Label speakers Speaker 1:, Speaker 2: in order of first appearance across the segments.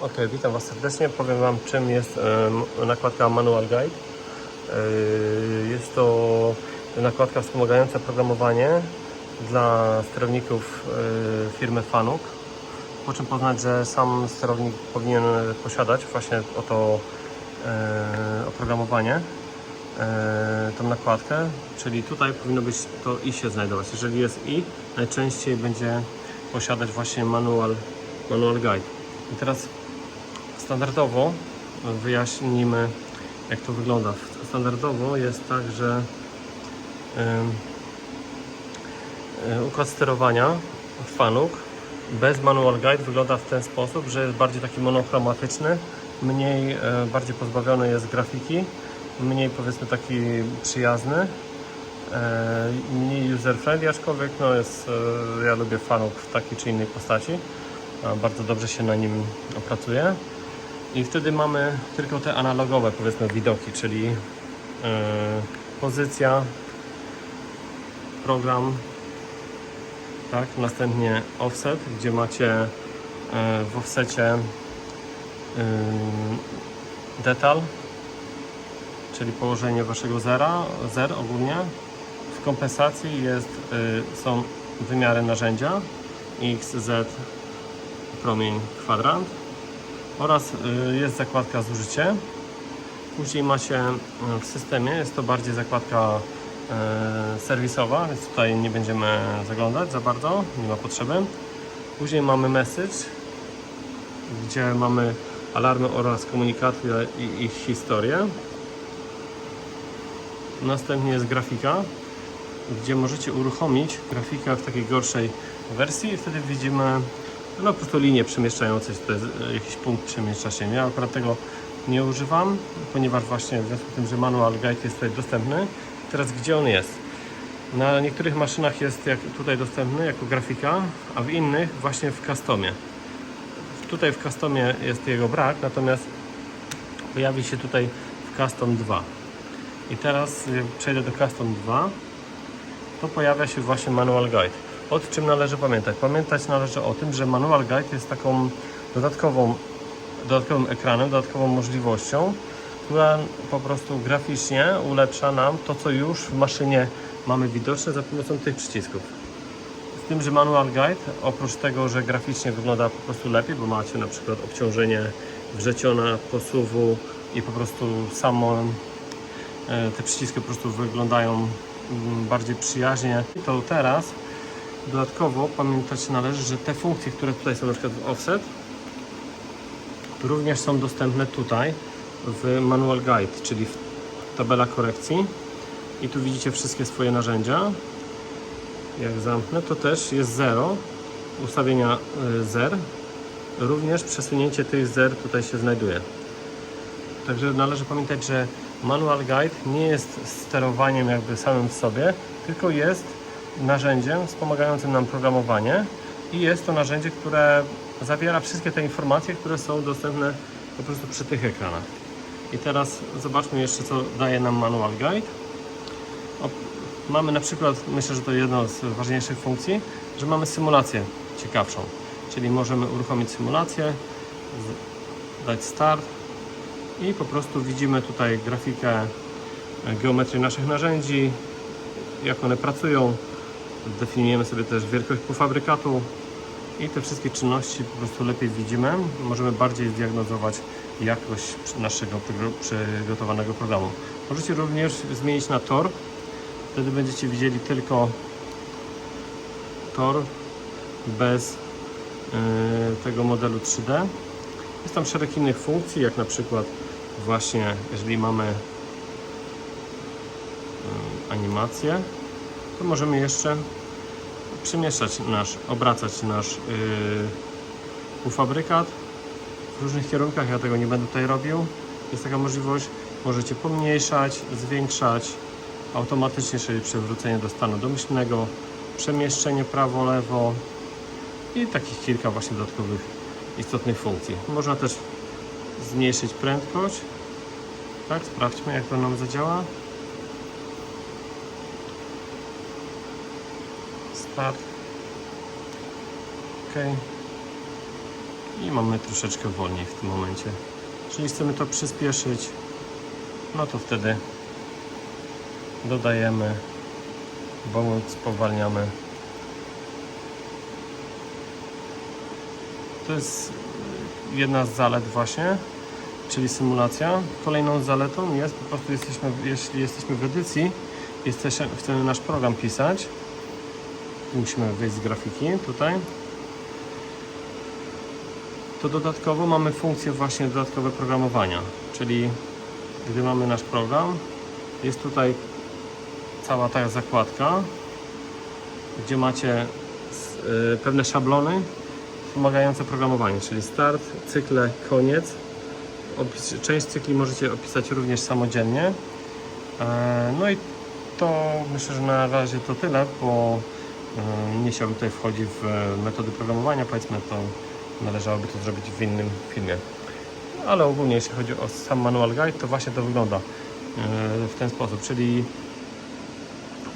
Speaker 1: Ok, witam Was serdecznie. Powiem Wam, czym jest nakładka Manual Guide. Yy, Jest to nakładka wspomagająca programowanie dla sterowników yy, firmy Fanuc. Po czym poznać, że sam sterownik powinien posiadać właśnie oto yy, oprogramowanie, yy, tą nakładkę. Czyli tutaj powinno być to i się znajdować. Jeżeli jest i, najczęściej będzie posiadać właśnie manual, manual guide. I teraz Standardowo wyjaśnimy, jak to wygląda. Standardowo jest tak, że y, układ sterowania Fanuc bez manual guide wygląda w ten sposób, że jest bardziej taki monochromatyczny, mniej, e, bardziej pozbawiony jest grafiki, mniej powiedzmy taki przyjazny, e, mniej user-friendly, aczkolwiek no jest, e, ja lubię Fanuc w takiej czy innej postaci. Bardzo dobrze się na nim opracuje. I wtedy mamy tylko te analogowe, powiedzmy, widoki, czyli yy, pozycja, program, tak, następnie offset, gdzie macie yy, w offsecie yy, detal, czyli położenie waszego zera, zer ogólnie. W kompensacji jest, yy, są wymiary narzędzia x, z, promień, kwadrant oraz y, jest zakładka zużycie. Później macie y, w systemie, jest to bardziej zakładka y, serwisowa, więc tutaj nie będziemy zaglądać za bardzo, nie ma potrzeby. Później mamy message, gdzie mamy alarmy oraz komunikaty i ich historię. Następnie jest grafika, gdzie możecie uruchomić grafikę w takiej gorszej wersji i wtedy widzimy no po prostu linie przemieszczające się, to jest e, jakiś punkt przemieszcza się. Ja akurat tego nie używam, ponieważ właśnie w związku z tym, że manual guide jest tutaj dostępny. Teraz gdzie on jest? Na niektórych maszynach jest jak tutaj dostępny jako grafika, a w innych właśnie w customie. Tutaj w customie jest jego brak, natomiast pojawi się tutaj w custom 2. I teraz jak przejdę do custom 2, to pojawia się właśnie manual guide. O czym należy pamiętać? Pamiętać należy o tym, że manual guide jest taką dodatkową, dodatkowym ekranem, dodatkową możliwością, która po prostu graficznie ulepsza nam to, co już w maszynie mamy widoczne za pomocą tych przycisków. Z tym, że manual guide, oprócz tego, że graficznie wygląda po prostu lepiej, bo macie na przykład obciążenie wrzeciona, posuwu i po prostu samo e, te przyciski po prostu wyglądają mm, bardziej przyjaźnie, to teraz Dodatkowo pamiętać należy, że te funkcje, które tutaj są na przykład w offset, również są dostępne tutaj w manual guide, czyli w tabela korekcji. I tu widzicie wszystkie swoje narzędzia. Jak zamknę, to też jest 0, ustawienia y, zer. Również przesunięcie tych zer tutaj się znajduje. Także należy pamiętać, że manual guide nie jest sterowaniem jakby samym w sobie, tylko jest narzędziem wspomagającym nam programowanie i jest to narzędzie, które zawiera wszystkie te informacje, które są dostępne po prostu przy tych ekranach. I teraz zobaczmy jeszcze, co daje nam Manual Guide. Mamy na przykład, myślę, że to jedno z ważniejszych funkcji, że mamy symulację ciekawszą. Czyli możemy uruchomić symulację, dać start i po prostu widzimy tutaj grafikę e, geometrii naszych narzędzi, jak one pracują, Definiujemy sobie też wielkość półfabrykatu i te wszystkie czynności po prostu lepiej widzimy. Możemy bardziej zdiagnozować jakość naszego przygotowanego programu. Możecie również zmienić na tor. Wtedy będziecie widzieli tylko tor bez yy, tego modelu 3D. Jest tam szereg innych funkcji, jak na przykład właśnie jeżeli mamy yy, animację, to możemy jeszcze przemieszczać nasz, obracać nasz yy, półfabrykat w różnych kierunkach. Ja tego nie będę tutaj robił. Jest taka możliwość. Możecie pomniejszać, zwiększać automatycznie, czyli przywrócenie do stanu domyślnego, przemieszczenie prawo-lewo i takich kilka właśnie dodatkowych istotnych funkcji. Można też zmniejszyć prędkość. Tak, sprawdźmy jak to nam zadziała. Ok. i mamy troszeczkę wolniej w tym momencie. Jeżeli chcemy to przyspieszyć, no to wtedy dodajemy, bądź spowalniamy. To jest y, jedna z zalet właśnie, czyli symulacja. Kolejną zaletą jest po prostu jesteśmy, jeśli jesteśmy w edycji, jesteśmy, chcemy nasz program pisać, musimy wyjść z grafiki tutaj, to dodatkowo mamy funkcję właśnie dodatkowe programowania, czyli gdy mamy nasz program, jest tutaj cała ta zakładka, gdzie macie y, pewne szablony wspomagające programowanie, czyli start, cykle, koniec. Część cykli możecie opisać również samodzielnie. E, No i to myślę, że na razie to tyle, bo e, nie chciałbym tutaj wchodzić w e, metody programowania, powiedzmy to należałoby to zrobić w innym filmie. Ale ogólnie jeśli chodzi o sam manual guide, to właśnie to wygląda e, w ten sposób, czyli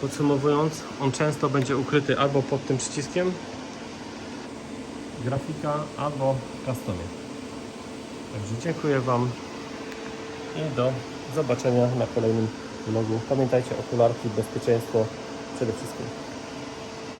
Speaker 1: podsumowując, on często będzie ukryty albo pod tym przyciskiem grafika, albo customie. Także dziękuję Wam i do zobaczenia na kolejnym vlogu. Pamiętajcie okularki, bezpieczeństwo przede wszystkim.